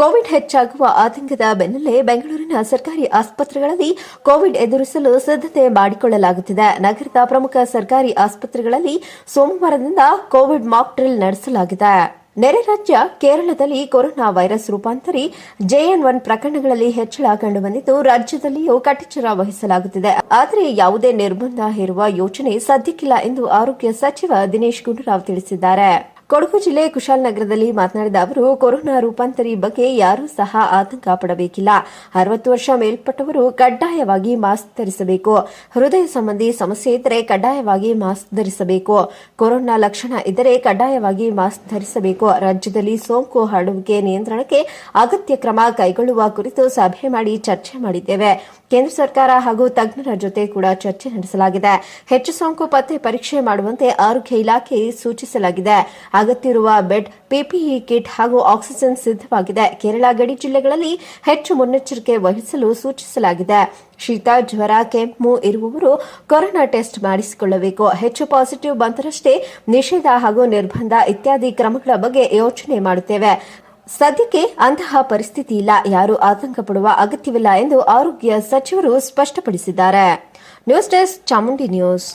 Covid ಹೆಚ್ಚಾಗುವ ಆತಂಕದ ಬೆನ್ನಲ್ಲೇ ಬೆಂಗಳೂರಿನ ಸರ್ಕಾರಿ ಆಸ್ಪತ್ರೆಗಳಲ್ಲಿ ಕೋವಿಡ್ ಎದುರಿಸಲು ಸಿದ್ದತೆ ಮಾಡಿಕೊಳ್ಳಲಾಗುತ್ತಿದೆ. ನಗರದ ಪ್ರಮುಖ ಸರ್ಕಾರಿ ಆಸ್ಪತ್ರೆಗಳಲ್ಲಿ ಸೋಮವಾರದಿಂದ ಕೋವಿಡ್ ಮಾಕ್ ಡ್ರಿಲ್ ನಡೆಸಲಾಗಿದೆ. ನೆರೆ ರಾಜ್ಯ ಕೇರಳದಲ್ಲಿ ಕೊರೋನಾ ವೈರಸ್ ರೂಪಾಂತರಿ ಜೆಎನ್ ಒನ್ ಪ್ರಕರಣಗಳಲ್ಲಿ ಹೆಚ್ಚಳ ಕಂಡುಬಂದಿದ್ದು, ರಾಜ್ಯದಲ್ಲಿಯೂ ಕಟ್ಟೆಚ್ಚರ ವಹಿಸಲಾಗುತ್ತಿದೆ. ಆದರೆ ಯಾವುದೇ ನಿರ್ಬಂಧ ಹೇರುವ ಯೋಚನೆ ಸದ್ಯಕ್ಕಿಲ್ಲ ಎಂದು ಆರೋಗ್ಯ ಸಚಿವ ದಿನೇಶ್ ಗುಂಡೂರಾವ್ ತಿಳಿಸಿದ್ದಾರೆ. ಕೊಡಗು ಜಿಲ್ಲೆ ಕುಶಾಲನಗರದಲ್ಲಿ ಮಾತನಾಡಿದ ಅವರು, ಕೊರೋನಾ ರೂಪಾಂತರಿ ಬಗ್ಗೆ ಯಾರೂ ಸಹ ಆತಂಕ ಪಡಬೇಕಿಲ್ಲ. ಅರವತ್ತು ವರ್ಷ ಮೇಲ್ಪಟ್ಟವರು ಕಡ್ಡಾಯವಾಗಿ ಮಾಸ್ಕ್ ಧರಿಸಬೇಕು. ಹೃದಯ ಸಂಬಂಧಿ ಸಮಸ್ಯೆ ಇದ್ದರೆ ಕಡ್ಡಾಯವಾಗಿ ಮಾಸ್ಕ್ ಧರಿಸಬೇಕು. ಕೊರೋನಾ ಲಕ್ಷಣ ಇದ್ದರೆ ಕಡ್ಡಾಯವಾಗಿ ಮಾಸ್ಕ್ ಧರಿಸಬೇಕು. ರಾಜ್ಯದಲ್ಲಿ ಸೋಂಕು ಹರಡುವಿಕೆ ನಿಯಂತ್ರಣಕ್ಕೆ ಅಗತ್ಯ ಕ್ರಮ ಕೈಗೊಳ್ಳುವ ಕುರಿತು ಸಭೆ ಮಾಡಿ ಚರ್ಚೆ ಮಾಡಿದ್ದೇವೆ. ಕೇಂದ್ರ ಸರ್ಕಾರ ಹಾಗೂ ತಜ್ಞರ ಜೊತೆ ಕೂಡ ಚರ್ಚೆ ನಡೆಸಲಾಗಿದೆ. ಹೆಚ್ಚು ಸೋಂಕು ಪತ್ತೆ ಪರೀಕ್ಷೆ ಮಾಡುವಂತೆ ಆರೋಗ್ಯ ಇಲಾಖೆ ಸೂಚಿಸಲಾಗಿದೆ. ಅಗತ್ಯವಿರುವ ಬೆಡ್, ಪಿಪಿಇ ಕಿಟ್ ಹಾಗೂ ಆಕ್ಸಿಜನ್ ಸಿದ್ಧವಾಗಿದೆ. ಕೇರಳ ಗಡಿ ಜಿಲ್ಲೆಗಳಲ್ಲಿ ಹೆಚ್ಚು ಮುನ್ನೆಚ್ಚರಿಕೆ ವಹಿಸಲು ಸೂಚಿಸಲಾಗಿದೆ. ಶೀತ, ಜ್ವರ, ಕೆಮ್ಮು ಇರುವವರು ಕೊರೋನಾ ಟೆಸ್ಟ್ ಮಾಡಿಸಿಕೊಳ್ಳಬೇಕು. ಹೆಚ್ಚು ಪಾಸಿಟಿವ್ ಬಂದರಷ್ಟೇ ನಿಷೇಧ ಹಾಗೂ ನಿರ್ಬಂಧ ಇತ್ಯಾದಿ ಕ್ರಮಗಳ ಬಗ್ಗೆ ಯೋಚನೆ ಮಾಡುತ್ತೇವೆ. ಸದ್ಯಕ್ಕೆ ಅಂತಹ ಪರಿಸ್ಥಿತಿ ಇಲ್ಲ. ಯಾರೂ ಆತಂಕ ಪಡುವ ಅಗತ್ಯವಿಲ್ಲ ಎಂದು ಆರೋಗ್ಯ ಸಚಿವರು ಸ್ಪಷ್ಟಪಡಿಸಿದ್ದಾರೆ. News desk Chamundi news.